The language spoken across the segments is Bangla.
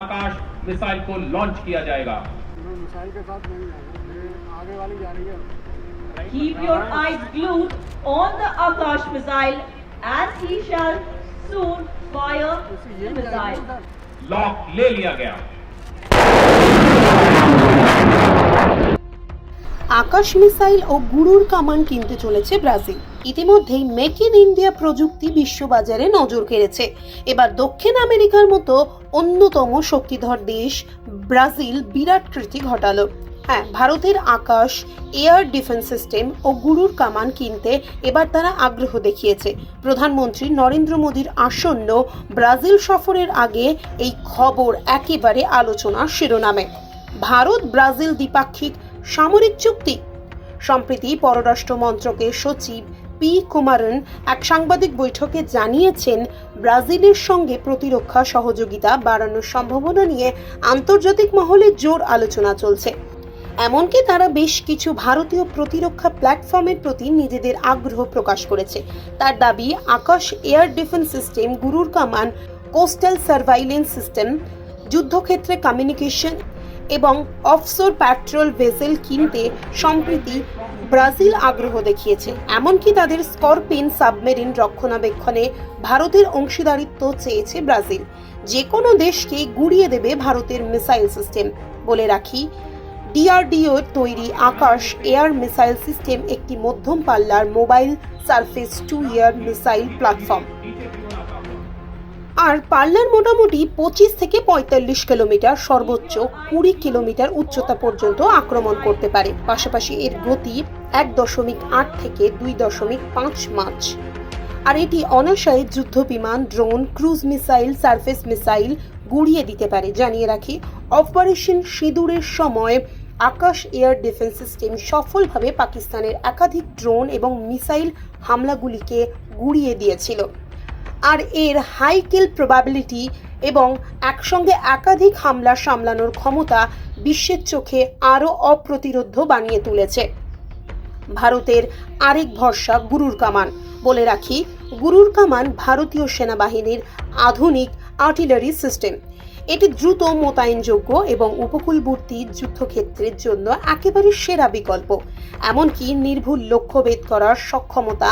आकाश मिसाइल को लॉन्च किया जाएगा मैं मिसाइल के साथ नहीं जाना ये आगे वाली जा रही है Keep your eyes glued on the Akash missile as he shall soon fire इसी the ये missile. मissile लॉक ले लिया गया আকাশ মিসাইল ও গুরুর কামান কিনতে চলেছে ব্রাজিল ইতিমধ্যেই মেক ইন ইন্ডিয়া প্রযুক্তি বিশ্ববাজারে নজর কেড়েছে। এবার দক্ষিণ আমেরিকার মতো অন্যতম শক্তিধর দেশ ব্রাজিল বিরাট কৃতি ঘটালো। হ্যাঁ ভারতের আকাশ, এয়ার ডিফেন্স সিস্টেম ও গুরুর কামান কিনতে এবার তারা আগ্রহ দেখিয়েছে। প্রধানমন্ত্রী নরেন্দ্র মোদীর আসন্ন ব্রাজিল সফরের আগে এই খবর একেবারে আলোচনার শিরোনামে। ভারত ব্রাজিল দ্বিপাক্ষিক সামরিক চুক্তি। সম্প্রতি পররাষ্ট্র মন্ত্রকের সচিব পি কুমারন এক সাংবাদিক বৈঠকে জানিয়েছেন, ব্রাজিলের সঙ্গে প্রতিরক্ষা সহযোগিতা বাড়ানোর সম্ভাবনা নিয়ে আন্তর্জাতিক মহলে জোর আলোচনা চলছে। এমনকি তারা বেশ কিছু ভারতীয় প্রতিরক্ষা প্ল্যাটফর্মের প্রতি নিজেদের আগ্রহ প্রকাশ করেছে। তার দাবি, আকাশ এয়ার ডিফেন্স সিস্টেম, গুরুর কামান, কোস্টাল সার্ভাইলেন্স সিস্টেম, যুদ্ধক্ষেত্রে কমিউনিকেশন এবং অফশোর প্যাট্রোল ভেসেল কিনতে সম্প্রতি ব্রাজিল আগ্রহ দেখিয়েছে। এমনকি তাদের স্করপিন সাবমেরিন রক্ষণাবেক্ষণে ভারতের অংশীদারিত্ব চেয়েছে ব্রাজিল। যে কোনো দেশকে গুড়িয়ে দেবে ভারতের মিসাইল সিস্টেম বলে রাখি। ডিআরডিও তৈরি আকাশ এয়ার মিসাইল সিস্টেম একটি মধ্যম পাল্লার mobile surface to air missile platform. আর পার্লার মোটামুটি পঁচিশ থেকে পঁয়তাল্লিশ কিলোমিটার সর্বোচ্চ কুড়ি কিলোমিটার উচ্চতা পর্যন্ত আক্রমণ করতে পারে। পাশাপাশি এর গতি এক দশমিক আট থেকে দুই দশমিক পাঁচ মার্চ আর এটি অনাশয়ে যুদ্ধ বিমান, drone, cruise missile, surface missile গুড়িয়ে দিতে পারে। জানিয়ে রাখি, অপারেশন সিঁদুরের সময় আকাশ এয়ার ডিফেন্স সিস্টেম সফলভাবে পাকিস্তানের একাধিক ড্রোন এবং মিসাইল হামলাগুলিকে গুড়িয়ে দিয়েছিল। আর এর হাই কিল প্রবাবিলিটি এবং একসঙ্গে একাধিক হামলা সামলানোর ক্ষমতা বিশ্বের চোখে আরও অপ্রতিরোধ্য বানিয়ে তুলেছে। ভারতের আরেক ভরসা গুরুর কামান। বলে রাখি, গুরুর কামান ভারতীয় সেনাবাহিনীর আধুনিক আর্টিলারি সিস্টেম এটি দ্রুত মোতায়েনযোগ্য এবং উপকূলবর্তী যুদ্ধক্ষেত্রের জন্য একেবারে সেরা বিকল্প। এমনকি নির্ভুল লক্ষ্যভেদ করার সক্ষমতা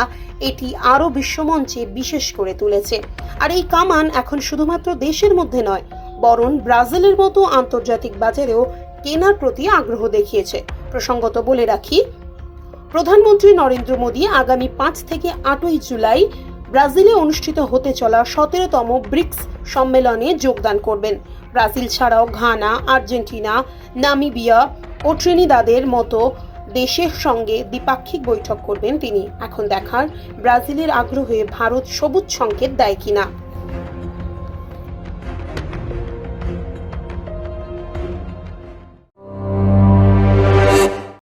এটি আরও বিশ্বমঞ্চে বিশেষ করে তুলেছে। আর এই কামান এখন শুধুমাত্র দেশের মধ্যে নয়, বরং ব্রাজিলের মতো আন্তর্জাতিক বাজারেও কেনার প্রতি আগ্রহ দেখিয়েছে। প্রসঙ্গত বলে রাখি, প্রধানমন্ত্রী নরেন্দ্র মোদী আগামী পাঁচ থেকে আটই জুলাই ব্রাজিলে অনুষ্ঠিত হতে চলা সতেরোতম ব্রিক্স সম্মেলনে যোগদান করবেন। ব্রাজিল ছাড়াও ঘানা, আর্জেন্টিনা, নামিবিয়া ও ট্রিনিদাদের মতো দেশের সঙ্গে দ্বিপাক্ষিক বৈঠক করবেন তিনি। এখন দেখার, ব্রাজিলের আগ্রহে ভারত সবুজ সংকেত দেয় কিনা।